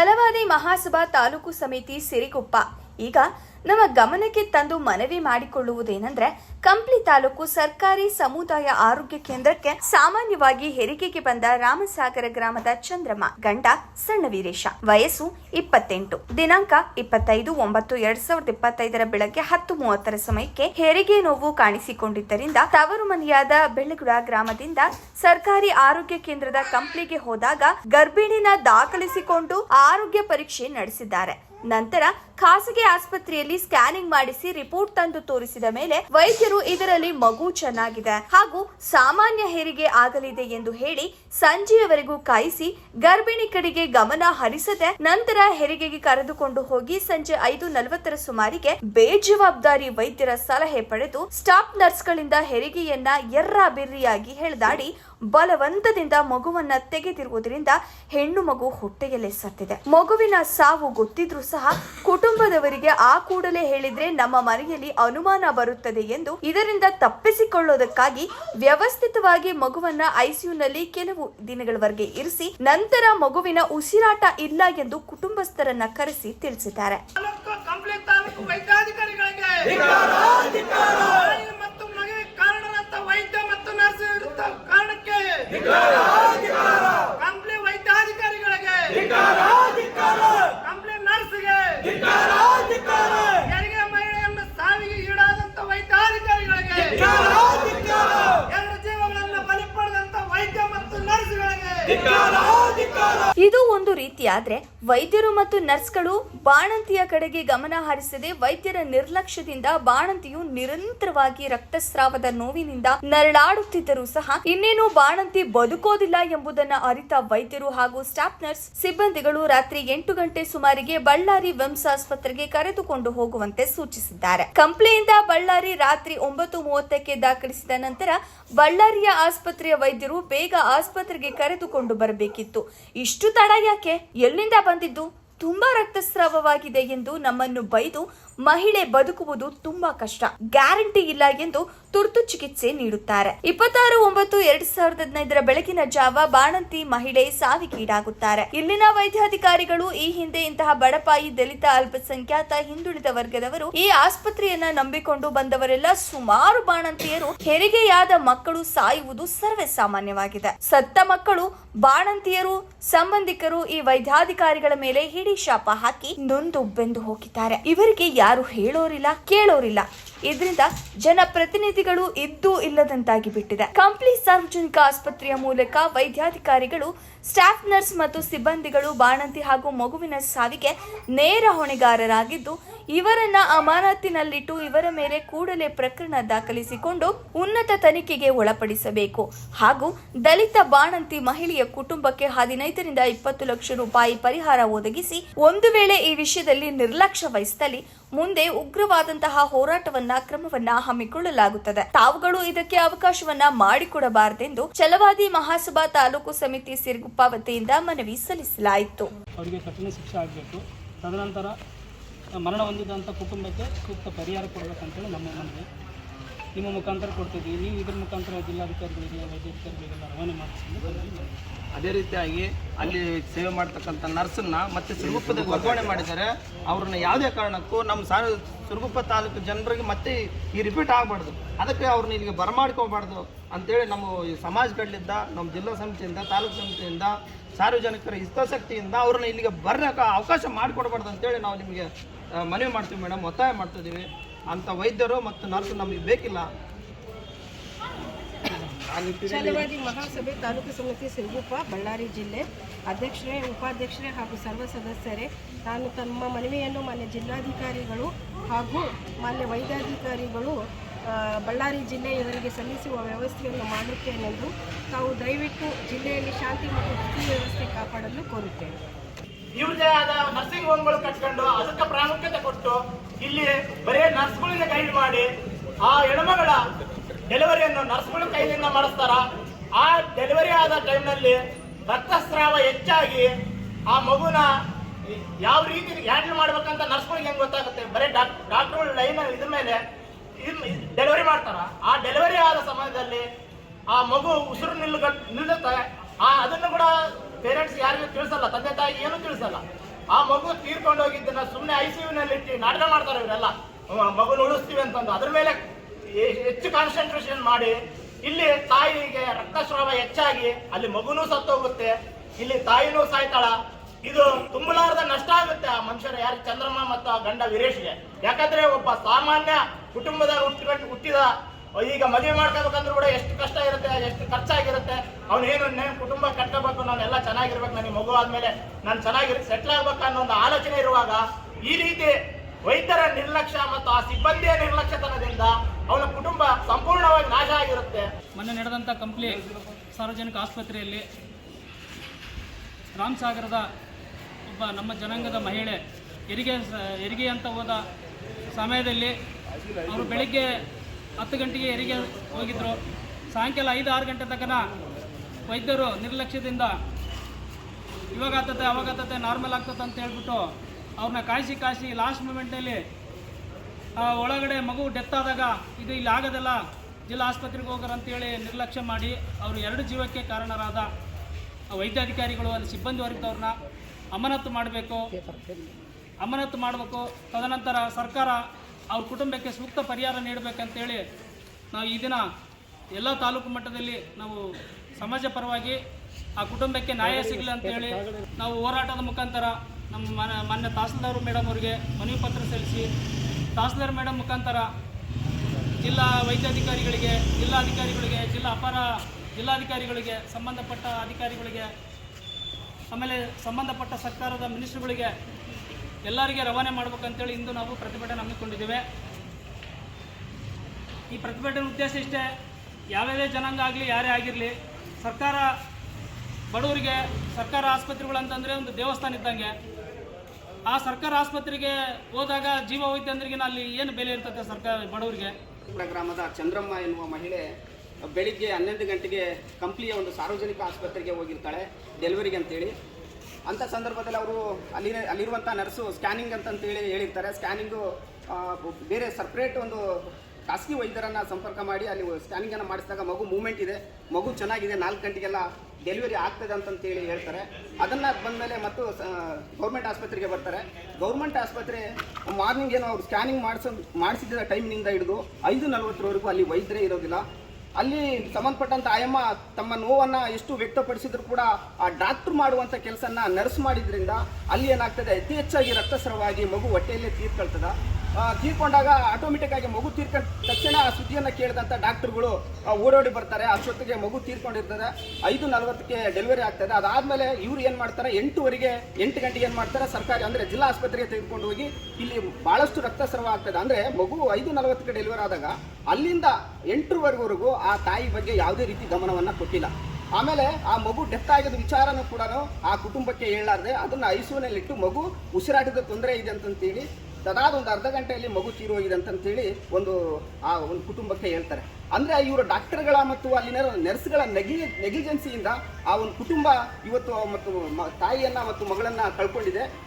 ಛಲವಾದಿ ಮಹಾಸಭಾ ತಾಲೂಕು ಸಮಿತಿ ಸಿರಿಗುಪ್ಪ. ಈಗ ನಮ್ಮ ಗಮನಕ್ಕೆ ತಂದು ಮನವಿ ಮಾಡಿಕೊಳ್ಳುವುದೇನೆಂದ್ರೆ, ಕಂಪ್ಲಿ ತಾಲೂಕು ಸರ್ಕಾರಿ ಸಮುದಾಯ ಆರೋಗ್ಯ ಕೇಂದ್ರಕ್ಕೆ ಸಾಮಾನ್ಯವಾಗಿ ಹೆರಿಗೆಗೆ ಬಂದ ರಾಮಸಾಗರ ಗ್ರಾಮದ ಚಂದ್ರಮ್ಮ ಗಂಡ ಸಣ್ಣ ವೀರೇಶ. ವಯಸ್ಸು ಇಪ್ಪತ್ತೆಂಟು. ದಿನಾಂಕ ಇಪ್ಪತ್ತೈದು ಒಂಬತ್ತು ಎರಡ್ ಸಾವಿರದ ಇಪ್ಪತ್ತೈದರ ಬೆಳಗ್ಗೆ ಹತ್ತು ಮೂವತ್ತರ ಸಮಯಕ್ಕೆ ಹೆರಿಗೆ ನೋವು ಕಾಣಿಸಿಕೊಂಡಿದ್ದರಿಂದ ತವರು ಮನೆಯಾದ ಬೆಳಗುಡ ಗ್ರಾಮದಿಂದ ಸರ್ಕಾರಿ ಆರೋಗ್ಯ ಕೇಂದ್ರದ ಕಂಪ್ಲಿಗೆ ಹೋದಾಗ ಗರ್ಭಿಣಿನ ದಾಖಲಿಸಿಕೊಂಡು ಆರೋಗ್ಯ ಪರೀಕ್ಷೆ ನಡೆಸಿದ್ದಾರೆ. ನಂತರ ಖಾಸಗಿ ಆಸ್ಪತ್ರೆಯಲ್ಲಿ ಸ್ಕ್ಯಾನಿಂಗ್ ಮಾಡಿಸಿ ರಿಪೋರ್ಟ್ ತಂದು ತೋರಿಸಿದ ಮೇಲೆ ವೈದ್ಯರು ಇದರಲ್ಲಿ ಮಗು ಚೆನ್ನಾಗಿದೆ ಹಾಗೂ ಸಾಮಾನ್ಯ ಹೆರಿಗೆ ಆಗಲಿದೆ ಎಂದು ಹೇಳಿ ಸಂಜೆಯವರೆಗೂ ಕಾಯಿಸಿ ಗರ್ಭಿಣಿ ಕಡೆಗೆ ಗಮನ ಹರಿಸದೆ ನಂತರ ಹೆರಿಗೆಗೆ ಕರೆದುಕೊಂಡು ಹೋಗಿ ಸಂಜೆ ಐದು ನಲವತ್ತರ ಸುಮಾರಿಗೆ ಬೇಜವಾಬ್ದಾರಿ ವೈದ್ಯರ ಸಲಹೆ ಪಡೆದು ಸ್ಟಾಫ್ ನರ್ಸ್ಗಳಿಂದ ಹೆರಿಗೆಯನ್ನ ಎರ್ರಾ ಬಿರ್ರಿಯಾಗಿ ಹೆಳೆದಾಡಿ ಬಲವಂತದಿಂದ ಮಗುವನ್ನ ತೆಗೆದಿರುವುದರಿಂದ ಹೆಣ್ಣು ಮಗು ಹೊಟ್ಟೆಯಲ್ಲೇ ಸತ್ತಿದೆ. ಮಗುವಿನ ಸಾವು ಗೊತ್ತಿದ್ರೂ ಸಹ ಕುಟುಂಬದವರಿಗೆ ಆ ಕೂಡಲೇ ಹೇಳಿದ್ರೆ ನಮ್ಮ ಮನೆಯಲ್ಲಿ ಅನುಮಾನ ಬರುತ್ತದೆ ಎಂದು ಇದರಿಂದ ತಪ್ಪಿಸಿಕೊಳ್ಳೋದಕ್ಕಾಗಿ ವ್ಯವಸ್ಥಿತವಾಗಿ ಮಗುವನ್ನ ಐಸಿಯುನಲ್ಲಿ ಕೆಲವು ದಿನಗಳವರೆಗೆ ಇರಿಸಿ ನಂತರ ಮಗುವಿನ ಉಸಿರಾಟ ಇಲ್ಲ ಎಂದು ಕುಟುಂಬಸ್ಥರನ್ನ ಕರೆಸಿ ತಿಳಿಸಿದ್ದಾರೆ. ತಾಲೂಕು ಕಂಪ್ಲೀಟ್ ತಾಲೂಕು ವೈದ್ಯಾಧಿಕಾರಿಗಳಿಗೆ ತಾಯಿ ಮತ್ತು ಮಗುವಿಗೆ ಕಾರಣರಂತ ವೈದ್ಯ ಮತ್ತು ನರ್ಸ್ ಇರುತ್ತ ಕಾರಣಕ್ಕೆ ಕಂಪ್ಲಿ ವೈದ್ಯಾಧಿಕಾರಿಗಳಿಗೆ ಕಂಪ್ಲಿ ನರ್ಸ್ಗೆ ಹೆರಿಗೆ ಮಹಿಳೆಯನ್ನು ಸಾವಿಗೆ ಈಡಾದಂತ ವೈದ್ಯಾಧಿಕಾರಿಗಳಿಗೆ ಎರಡು ಜೀವಗಳನ್ನು ಬಲಿ ಪಡೆದಂತ ವೈದ್ಯ ಮತ್ತು ನರ್ಸ್ಗಳಿಗೆ ಇದು ಒಂದು ರೀತಿಯಾದ್ರೆ ವೈದ್ಯರು ಮತ್ತು ನರ್ಸ್ಗಳು ಬಾಣಂತಿಯ ಕಡೆಗೆ ಗಮನ ಹರಿಸದೆ ವೈದ್ಯರ ನಿರ್ಲಕ್ಷ್ಯದಿಂದ ಬಾಣಂತಿಯು ನಿರಂತರವಾಗಿ ರಕ್ತಸ್ರಾವದ ನೋವಿನಿಂದ ನರಳಾಡುತ್ತಿದ್ದರೂ ಸಹ ಇನ್ನೇನು ಬಾಣಂತಿ ಬದುಕೋದಿಲ್ಲ ಎಂಬುದನ್ನ ಅರಿತ ವೈದ್ಯರು ಹಾಗೂ ಸ್ಟಾಫ್ ನರ್ಸ್ ಸಿಬ್ಬಂದಿಗಳು ರಾತ್ರಿ ಎಂಟು ಗಂಟೆ ಸುಮಾರಿಗೆ ಬಳ್ಳಾರಿ ವಿಮ್ಸ್ ಆಸ್ಪತ್ರೆಗೆ ಕರೆದುಕೊಂಡು ಹೋಗುವಂತೆ ಸೂಚಿಸಿದ್ದಾರೆ. ಕಂಪ್ಲಿಯಿಂದ ಬಳ್ಳಾರಿ ರಾತ್ರಿ ಒಂಬತ್ತು ಮೂವತ್ತಕ್ಕೆ ದಾಖಲಿಸಿದ ನಂತರ ಬಳ್ಳಾರಿಯ ಆಸ್ಪತ್ರೆಯ ವೈದ್ಯರು ಬೇಗ ಆಸ್ಪತ್ರೆಗೆ ಕರೆದುಕೊಂಡು ಬರಬೇಕಿತ್ತು. ಇಷ್ಟು ತಡ ಯಾಕೆ? ಎಲ್ಲಿಂದ ಬಂದಿದ್ದು? ತುಂಬಾ ರಕ್ತಸ್ರಾವವಾಗಿದೆ ಎಂದು ನಮ್ಮನ್ನು ಬೈದು ಮಹಿಳೆ ಬದುಕುವುದು ತುಂಬಾ ಕಷ್ಟ. ಗ್ಯಾರಂಟಿ ಇಲ್ಲ ಎಂದು ತುರ್ತು ಚಿಕಿತ್ಸೆ ನೀಡುತ್ತಾರೆ. ಇಪ್ಪತ್ತಾರು ಒಂಬತ್ತು ಎರಡ್ ಸಾವಿರದ ಹದಿನೈದರ ಬೆಳಕಿನ ಜಾವ ಬಾಣಂತಿ ಮಹಿಳೆ ಸಾವಿಗೀಡಾಗುತ್ತಾರೆ. ಇಲ್ಲಿನ ವೈದ್ಯಾಧಿಕಾರಿಗಳು ಈ ಹಿಂದೆ ಇಂತಹ ಬಡಪಾಯಿ, ದಲಿತ, ಅಲ್ಪಸಂಖ್ಯಾತ, ಹಿಂದುಳಿದ ವರ್ಗದವರು ಈ ಆಸ್ಪತ್ರೆಯನ್ನ ನಂಬಿಕೊಂಡು ಬಂದವರೆಲ್ಲ ಸುಮಾರು ಬಾಣಂತಿಯರು ಹೆರಿಗೆಯಾದ ಮಕ್ಕಳು ಸಾಯುವುದು ಸರ್ವೇ ಸಾಮಾನ್ಯವಾಗಿದೆ ಸತ್ತ ಮಕ್ಕಳು ಬಾಣಂತಿಯರು, ಸಂಬಂಧಿಕರು ಈ ವೈದ್ಯಾಧಿಕಾರಿಗಳ ಮೇಲೆ ಹಿಡಿ ಶಾಪ ಹಾಕಿ ನೊಂದು ಬೆಂದು ಹೋಗಿದ್ದಾರೆ. ಇವರಿಗೆ ಯಾರು ಹೇಳೋರಿಲ್ಲ, ಕೇಳೋರಿಲ್ಲ. ಇದರಿಂದ ಜನಪ್ರತಿನಿಧಿಗಳು ಇದ್ದು ಇಲ್ಲದಂತಾಗಿ ಬಿಟ್ಟಿದೆ. ಕಂಪ್ಲಿ ಸಾರ್ವಜನಿಕ ಆಸ್ಪತ್ರೆಯ ಮೂಲಕ ವೈದ್ಯಾಧಿಕಾರಿಗಳು, ಸ್ಟಾಫ್ ನರ್ಸ್ ಮತ್ತು ಸಿಬ್ಬಂದಿಗಳು ಬಾಣಂತಿ ಹಾಗೂ ಮಗುವಿನ ಸಾವಿಗೆ ನೇರ ಹೊಣೆಗಾರರಾಗಿದ್ದು ಇವರನ್ನ ಅಮಾನತಿನಲ್ಲಿಟ್ಟು ಇವರ ಮೇಲೆ ಕೂಡಲೇ ಪ್ರಕರಣ ದಾಖಲಿಸಿಕೊಂಡು ಉನ್ನತ ತನಿಖೆಗೆ ಒಳಪಡಿಸಬೇಕು. ಹಾಗೂ ದಲಿತ ಬಾಣಂತಿ ಮಹಿಳೆಯ ಕುಟುಂಬಕ್ಕೆ ಹದಿನೈದರಿಂದ ಇಪ್ಪತ್ತು ಲಕ್ಷ ರೂಪಾಯಿ ಪರಿಹಾರ ಒದಗಿಸಿ ಒಂದು ವೇಳೆ ಈ ವಿಷಯದಲ್ಲಿ ನಿರ್ಲಕ್ಷ್ಯ ವಹಿಸಿದಲ್ಲಿ ಮುಂದೆ ಉಗ್ರವಾದಂತಹ ಹೋರಾಟವನ್ನ, ಕ್ರಮವನ್ನ ಹಮ್ಮಿಕೊಳ್ಳಲಾಗುತ್ತದೆ. ತಾವುಗಳು ಇದಕ್ಕೆ ಅವಕಾಶವನ್ನ ಮಾಡಿಕೊಡಬಾರದೆಂದು ಛಲವಾದಿ ಮಹಾಸಭಾ ತಾಲೂಕು ಸಮಿತಿ ಸಿರುಗುಪ್ಪ ವತಿಯಿಂದ ಮನವಿ ಸಲ್ಲಿಸಲಾಯಿತು. ಅವರಿಗೆ ಕಠಿಣ ಶಿಕ್ಷೆ ಆಗಬೇಕು. ತದನಂತರ ಮರಣ ಹೊಂದಿದಂಥ ಕುಟುಂಬಕ್ಕೆ ಸೂಕ್ತ ಪರಿಹಾರ ಕೊಡಬೇಕಂತೇಳಿ ನಮ್ಮ ಮನವಿ. ನಿಮ್ಮ ಮುಖಾಂತರ ಕೊಡ್ತಿದ್ದೀವಿ. ನೀವು ಇದ್ರ ಮುಖಾಂತರ ಜಿಲ್ಲಾಧಿಕಾರಿಗಳಿಗೆ ವೈದ್ಯಾಧಿಕಾರಿಗಳಿಗೆಲ್ಲ ರವಾನೆ ಮಾಡಿಸ್ಕೊಂಡು ಅದೇ ರೀತಿಯಾಗಿ ಅಲ್ಲಿ ಸೇವೆ ಮಾಡ್ತಕ್ಕಂಥ ನರ್ಸನ್ನ ಮತ್ತೆ ಸಿರುಗುಪ್ಪದ ವರ್ಗಾವಣೆ ಮಾಡಿದ್ದಾರೆ. ಅವ್ರನ್ನ ಯಾವುದೇ ಕಾರಣಕ್ಕೂ ನಮ್ಮ ಸಾರ್ ಸಿರುಗುಪ್ಪ ತಾಲೂಕು ಜನರಿಗೆ ಮತ್ತೆ ಈ ರಿಪೀಟ್ ಆಗಬಾರ್ದು. ಅದಕ್ಕೆ ಅವ್ರನ್ನ ಇಲ್ಲಿಗೆ ಬರಮಾಡ್ಕೋಬಾರ್ದು ಅಂತೇಳಿ ನಮ್ಮ ಈ ಸಮಾಜಗಳಿಂದ ನಮ್ಮ ಜಿಲ್ಲಾ ಸಮಿತಿಯಿಂದ, ತಾಲೂಕು ಸಮಿತಿಯಿಂದ, ಸಾರ್ವಜನಿಕರ ಹಿತಾಸಕ್ತಿಯಿಂದ ಅವ್ರನ್ನ ಇಲ್ಲಿಗೆ ಬರೋಕೆ ಅವಕಾಶ ಮಾಡಿಕೊಡ್ಬಾರ್ದು ಅಂತೇಳಿ ನಾವು ನಿಮಗೆ ಮನವಿ ಮಾಡ್ತೀವಿ ಮೇಡಮ್, ಒತ್ತಾಯ ಮಾಡ್ತಿದ್ದೀವಿ ಅಂಥ ವೈದ್ಯರು ಮತ್ತು ನರ್ಸ್ ನಮಗೆ ಬೇಕಿಲ್ಲ. ಛಲವಾದಿ ಮಹಾಸಭೆ ತಾಲೂಕು ಸಮಿತಿ ಸಿರುಗುಪ್ಪ ಬಳ್ಳಾರಿ ಜಿಲ್ಲೆ ಅಧ್ಯಕ್ಷರೇ, ಉಪಾಧ್ಯಕ್ಷರೇ ಹಾಗೂ ಸರ್ವ ಸದಸ್ಯರೇ, ನಾನು ತಮ್ಮ ಮನವಿಯನ್ನು ಮಾನ್ಯ ಜಿಲ್ಲಾಧಿಕಾರಿಗಳು ಹಾಗೂ ಮಾನ್ಯ ವೈದ್ಯಾಧಿಕಾರಿಗಳು ಬಳ್ಳಾರಿ ಜಿಲ್ಲೆಯವರಿಗೆ ಸಲ್ಲಿಸುವ ವ್ಯವಸ್ಥೆಯನ್ನು ಮಾಡುತ್ತೇನೆಂದು ತಾವು ದಯವಿಟ್ಟು ಜಿಲ್ಲೆಯಲ್ಲಿ ಶಾಂತಿ ಮತ್ತು ವ್ಯವಸ್ಥೆ ಕಾಪಾಡಲು ಕೋರುತ್ತೇನೆ. ಇವ್ರದೇ ಆದ ನರ್ಸಿಂಗ್ ಹೋಮ್ಗಳು ಕಟ್ಕೊಂಡು ಅದಕ್ಕೆ ಪ್ರಾಮುಖ್ಯತೆ ಕೊಟ್ಟು ಇಲ್ಲಿ ಬರೀ ನರ್ಸ್ಗಳನ್ನ ಗೈಡ್ ಮಾಡಿ ಆ ಹೆಣ್ಮಗಳ ಡೆಲಿವರಿಯನ್ನು ನರ್ಸ್ಗಳ ಕೈಯಿಂದ ಮಾಡಿಸ್ತಾರ? ಆ ಡೆಲಿವರಿ ಆದ ಟೈಮ್ನಲ್ಲಿ ರಕ್ತಸ್ರಾವ ಹೆಚ್ಚಾಗಿ ಆ ಮಗುನ ಯಾವ ರೀತಿ ಹ್ಯಾಂಡಲ್ ಮಾಡ್ಬೇಕಂತ ನರ್ಸ್ಗಳಿಗೆ ಹೆಂಗ್ ಗೊತ್ತಾಗುತ್ತೆ? ಬರೀ ಡಾಕ್ಟರ್ ಲೈನ್ ಇದ್ರ ಮೇಲೆ ಡೆಲಿವರಿ ಮಾಡ್ತಾರ? ಆ ಡೆಲಿವರಿ ಆದ ಸಮಯದಲ್ಲಿ ಆ ಮಗು ಉಸಿರು ನಿಲ್ಲುಗ ನಿಲ್ಲುತ್ತೆ. ಆ ಅದನ್ನು ಕೂಡ ಪೇರೆಂಟ್ಸ್ ಯಾರಿಗೂ ತಿಳಿಸಲ್ಲ. ತಂದೆ ಆ ಮಗು ತೀರ್ಕೊಂಡು ಹೋಗಿದ್ದನ್ನ ಸುಮ್ಮನೆ ಐ ಸಿ ನಲ್ಲಿ ಇಟ್ಟು ನಾಟಕ ಮಾಡ್ತಾರೆ ಇವರೆಲ್ಲ. ಮಗುನ ಉಳಿಸ್ತೀವಿ ಅಂತಂದು. ಅದ್ರ ಮೇಲೆ ಹೆಚ್ಚು ಕಾನ್ಸಂಟ್ರೇಷನ್ ಮಾಡಿ, ಇಲ್ಲಿ ತಾಯಿಗೆ ರಕ್ತಸ್ರಾವ ಹೆಚ್ಚಾಗಿ, ಅಲ್ಲಿ ಮಗುನೂ ಸತ್ತೋಗುತ್ತೆ, ಇಲ್ಲಿ ತಾಯಿನೂ ಸಾಯ್ತಾಳ. ಇದು ತುಂಬಲಾರದ ನಷ್ಟ ಆಗುತ್ತೆ ಆ ಮನುಷ್ಯರ ಯಾರು? ಚಂದ್ರಮ್ಮ ಮತ್ತು ಆ ಗಂಡ ವೀರೇಶ್ಗೆ. ಯಾಕಂದ್ರೆ ಒಬ್ಬ ಸಾಮಾನ್ಯ ಕುಟುಂಬದ ಹುಟ್ಟಿದ ಈಗ ಮದುವೆ ಮಾಡ್ಕೋಬೇಕಂದ್ರೂ ಕೂಡ ಎಷ್ಟು ಕಷ್ಟ ಇರುತ್ತೆ, ಎಷ್ಟು ಖರ್ಚಾಗಿರುತ್ತೆ. ಅವ್ನು ಏನು ನೇಮ್ ಕುಟುಂಬ ಕಟ್ಟಬೇಕು ನಾನು ಎಲ್ಲ ಚೆನ್ನಾಗಿರ್ಬೇಕು ನನಗೆ ಮಗು ಆದ್ಮೇಲೆ ನಾನು ಚೆನ್ನಾಗಿ ಸೆಟ್ಲ್ ಆಗ್ಬೇಕು ಅನ್ನೋ ಒಂದು ಆಲೋಚನೆ ಇರುವಾಗ ಈ ರೀತಿ ವೈದ್ಯರ ನಿರ್ಲಕ್ಷ್ಯ ಮತ್ತು ಆ ಸಿಬ್ಬಂದಿಯ ನಿರ್ಲಕ್ಷ್ಯತನದಿಂದ ಅವನ ಕುಟುಂಬ ಸಂಪೂರ್ಣವಾಗಿ ನಾಶ ಆಗಿರುತ್ತೆ. ಮೊನ್ನೆ ನಡೆದಂಥ ಕಂಪ್ಲಿ ಸಾರ್ವಜನಿಕ ಆಸ್ಪತ್ರೆಯಲ್ಲಿ ರಾಮಸಾಗರದ ಒಬ್ಬ ನಮ್ಮ ಜನಾಂಗದ ಮಹಿಳೆ, ಹೆರಿಗೆ ಹೆರಿಗೆ ಅಂತ ಹೋದ ಸಮಯದಲ್ಲಿ ಅವರು ಬೆಳಿಗ್ಗೆ ಹತ್ತು ಗಂಟೆಗೆ ಹೆರಿಗೆ ಹೋಗಿದ್ರು. ಸಾಯಂಕಾಲ ಐದು, ಆರು ಗಂಟೆ ತನಕ ವೈದ್ಯರು ನಿರ್ಲಕ್ಷ್ಯದಿಂದ ಇವಾಗ ಆಗ್ತದೆ ಅವಾಗ ಆಗ್ತದೆ ನಾರ್ಮಲ್ ಆಗ್ತದೆ ಅಂತ ಹೇಳ್ಬಿಟ್ಟು ಅವ್ರನ್ನ ಕಾಯಿಸಿ ಕಾಯಿಸಿ ಲಾಸ್ಟ್ ಮೂಮೆಂಟಲ್ಲಿ ಆ ಒಳಗಡೆ ಮಗು ಡೆತ್ ಆದಾಗ ಇದು ಇಲ್ಲಿ ಆಗೋದಲ್ಲ, ಜಿಲ್ಲಾ ಆಸ್ಪತ್ರೆಗೆ ಹೋಗೋರು ಅಂತೇಳಿ ನಿರ್ಲಕ್ಷ್ಯ ಮಾಡಿ ಅವರು ಎರಡು ಜೀವಕ್ಕೆ ಕಾರಣರಾದ ವೈದ್ಯಾಧಿಕಾರಿಗಳು ಅಲ್ಲಿ ಸಿಬ್ಬಂದಿ ವರ್ಗದವ್ರನ್ನ ಅಮಾನತು ಮಾಡಬೇಕು. ಅಮಾನತು ಮಾಡಬೇಕು. ತದನಂತರ ಸರ್ಕಾರ ಅವ್ರ ಕುಟುಂಬಕ್ಕೆ ಸೂಕ್ತ ಪರಿಹಾರ ನೀಡಬೇಕಂತೇಳಿ ನಾವು ಈ ದಿನ ಎಲ್ಲ ತಾಲೂಕು ಮಟ್ಟದಲ್ಲಿ ನಾವು ಸಮಾಜ ಪರವಾಗಿ ಆ ಕುಟುಂಬಕ್ಕೆ ನ್ಯಾಯ ಸಿಗಲಿ ಅಂತೇಳಿ ನಾವು ಹೋರಾಟದ ಮುಖಾಂತರ ನಮ್ಮ ಮನ ಮಾನ್ಯ ತಹಸೀಲ್ದಾರ್ ಮೇಡಮ್ ಅವರಿಗೆ ಮನವಿ ಪತ್ರ ಸಲ್ಲಿಸಿ, ತಹಸೀಲ್ದಾರ್ ಮೇಡಮ್ ಮುಖಾಂತರ ಜಿಲ್ಲಾ ವೈದ್ಯಾಧಿಕಾರಿಗಳಿಗೆ, ಜಿಲ್ಲಾಧಿಕಾರಿಗಳಿಗೆ, ಜಿಲ್ಲಾ ಅಪರ ಜಿಲ್ಲಾಧಿಕಾರಿಗಳಿಗೆ, ಸಂಬಂಧಪಟ್ಟ ಅಧಿಕಾರಿಗಳಿಗೆ, ಆಮೇಲೆ ಸಂಬಂಧಪಟ್ಟ ಸರ್ಕಾರದ ಮಿನಿಸ್ಟ್ರುಗಳಿಗೆ ಎಲ್ಲರಿಗೆ ರವಾನೆ ಮಾಡ್ಬೇಕಂತೇಳಿ ಇಂದು ನಾವು ಪ್ರತಿಭಟನೆ ಹಮ್ಮಿಕೊಂಡಿದ್ದೇವೆ. ಈ ಪ್ರತಿಭಟನೆ ಉದ್ದೇಶ ಇಷ್ಟೇ, ಯಾವ್ಯಾವ ಜನಾಂಗ ಆಗಲಿ, ಯಾರೇ ಆಗಿರಲಿ, ಸರ್ಕಾರ ಬಡವರಿಗೆ, ಸರ್ಕಾರ ಆಸ್ಪತ್ರೆಗಳಂತಂದರೆ ಒಂದು ದೇವಸ್ಥಾನ ಇದ್ದಂಗೆ. ಆ ಸರ್ಕಾರ ಆಸ್ಪತ್ರೆಗೆ ಹೋದಾಗ ಜೀವ ವೈದ್ಯಂದ್ರಿಗೆ ಅಲ್ಲಿ ಏನು ಬೆಲೆ ಇರ್ತದೆ ಸರ್ಕಾರ, ಬಡವರಿಗೆ? ಗ್ರಾಮದ ಚಂದ್ರಮ್ಮ ಎನ್ನುವ ಮಹಿಳೆ ಬೆಳಿಗ್ಗೆ ಹನ್ನೊಂದು ಗಂಟೆಗೆ ಕಂಪ್ಲಿಯ ಒಂದು ಸಾರ್ವಜನಿಕ ಆಸ್ಪತ್ರೆಗೆ ಹೋಗಿರ್ತಾಳೆ, ಡೆಲಿವರಿಗೆ ಅಂತೇಳಿ. ಅಂಥ ಸಂದರ್ಭದಲ್ಲಿ ಅವರು ಅಲ್ಲಿ ಅಲ್ಲಿರುವಂಥ ನರ್ಸು ಸ್ಕ್ಯಾನಿಂಗ್ ಅಂತಂತೇಳಿ ಹೇಳಿರ್ತಾರೆ. ಸ್ಕ್ಯಾನಿಂಗು ಬೇರೆ ಸಪ್ರೇಟ್ ಒಂದು ಖಾಸಗಿ ವೈದ್ಯರನ್ನು ಸಂಪರ್ಕ ಮಾಡಿ ಅಲ್ಲಿ ಸ್ಕ್ಯಾನಿಂಗನ್ನು ಮಾಡಿಸಿದಾಗ ಮಗು ಮೂಮೆಂಟ್ ಇದೆ. ಮಗು ಚೆನ್ನಾಗಿದೆ. ನಾಲ್ಕು ಗಂಟೆಗೆಲ್ಲ ಡೆಲಿವರಿ ಆಗ್ತದೆ ಅಂತಂತೇಳಿ ಹೇಳ್ತಾರೆ. ಅದನ್ನು ಬಂದಮೇಲೆ ಮತ್ತು ಗೌರ್ಮೆಂಟ್ ಆಸ್ಪತ್ರೆಗೆ ಬರ್ತಾರೆ. ಗೌರ್ಮೆಂಟ್ ಆಸ್ಪತ್ರೆ ಮಾರ್ನಿಂಗ್ ಏನೋ ಅವ್ರು ಸ್ಕ್ಯಾನಿಂಗ್ ಮಾಡಿಸ್ ಮಾಡಿಸಿದ ಟೈಮ್ನಿಂದ ಹಿಡಿದು ಐದು ನಲ್ವತ್ತರವರೆಗೂ ಅಲ್ಲಿ ವೈದ್ಯರೇ ಇರೋದಿಲ್ಲ. ಅಲ್ಲಿ ಸಂಬಂಧಪಟ್ಟಂತ ಆಯಮ್ಮ ತಮ್ಮ ನೋವನ್ನು ಎಷ್ಟು ವ್ಯಕ್ತಪಡಿಸಿದ್ರು ಕೂಡ ಆ ಡಾಕ್ಟರ್ ಮಾಡುವಂತ ಕೆಲಸನ ನರ್ಸ್ ಮಾಡಿದ್ರಿಂದ ಅಲ್ಲಿ ಏನಾಗ್ತದೆ ಅತಿ ಹೆಚ್ಚಾಗಿ ರಕ್ತಸ್ರವಾಗಿ ಮಗು ಹೊಟ್ಟೆಯಲ್ಲೇ ತೀರ್ಕೊಳ್ತದ. ತೀರ್ಕೊಂಡಾಗ ಆಟೋಮೆಟಿಕ್ ಆಗಿ ಮಗು ತೀರ್ಕೊಂಡ ತಕ್ಷಣ ಆ ಸುದ್ದಿಯನ್ನು ಕೇಳಿದಂಥ ಡಾಕ್ಟರ್ಗಳು ಗಳು ಓಡೋಡಿ ಬರ್ತಾರೆ. ಅಷ್ಟೊತ್ತಿಗೆ ಮಗು ತೀರ್ಕೊಂಡಿರ್ತದೆ. ಐದು ನಲವತ್ತಕ್ಕೆ ಡೆಲಿವರಿ ಆಗ್ತದೆ. ಅದಾದಮೇಲೆ ಇವ್ರು ಏನು ಮಾಡ್ತಾರೆ? ಎಂಟುವರೆಗೆ ಎಂಟು ಗಂಟೆಗೆ ಏನು ಮಾಡ್ತಾರೆ? ಸರ್ಕಾರಿ ಅಂದರೆ ಜಿಲ್ಲಾ ಆಸ್ಪತ್ರೆಗೆ ತೆಗೆದುಕೊಂಡು ಹೋಗಿ ಇಲ್ಲಿ ಭಾಳಷ್ಟು ರಕ್ತಸ್ರಾವ ಆಗ್ತದೆ. ಅಂದರೆ ಮಗು ಐದು ನಲವತ್ತಕ್ಕೆ ಡೆಲಿವರಿ ಆದಾಗ ಅಲ್ಲಿಂದ ಎಂಟರವರೆವರೆಗೂ ಆ ತಾಯಿ ಬಗ್ಗೆ ಯಾವುದೇ ರೀತಿ ಗಮನವನ್ನು ಕೊಟ್ಟಿಲ್ಲ. ಆಮೇಲೆ ಆ ಮಗು ಡೆತ್ ಆಗಿದ ವಿಚಾರನೂ ಕೂಡ ಆ ಕುಟುಂಬಕ್ಕೆ ಹೇಳಲಾರ್ದೆ ಅದನ್ನು ಐಸಿಯುನಲ್ಲಿಟ್ಟು ಮಗು ಉಸಿರಾಟದ ತೊಂದರೆ ಇದೆ ಅಂತಂತೇಳಿ ತದಾದ ಒಂದು ಅರ್ಧ ಗಂಟೆಯಲ್ಲಿ ಮಗು ತೀರೋಗಿದೆ ಅಂತಂತೇಳಿ ಒಂದು, ಆ ಒಂದು ಕುಟುಂಬಕ್ಕೆ ಹೇಳ್ತಾರೆ. ಅಂದರೆ ಇವರು ಡಾಕ್ಟರ್ಗಳ ಮತ್ತು ಅಲ್ಲಿನ ನರ್ಸ್ಗಳ ನೆಗ್ಲಿ ನೆಗ್ಲಿಜೆನ್ಸಿಯಿಂದ ಆ ಒಂದು ಕುಟುಂಬ ಇವತ್ತು ಮತ್ತು ಮ- ತಾಯಿಯನ್ನ ಮತ್ತು ಮಗಳನ್ನು ಕಳ್ಕೊಂಡಿದೆ.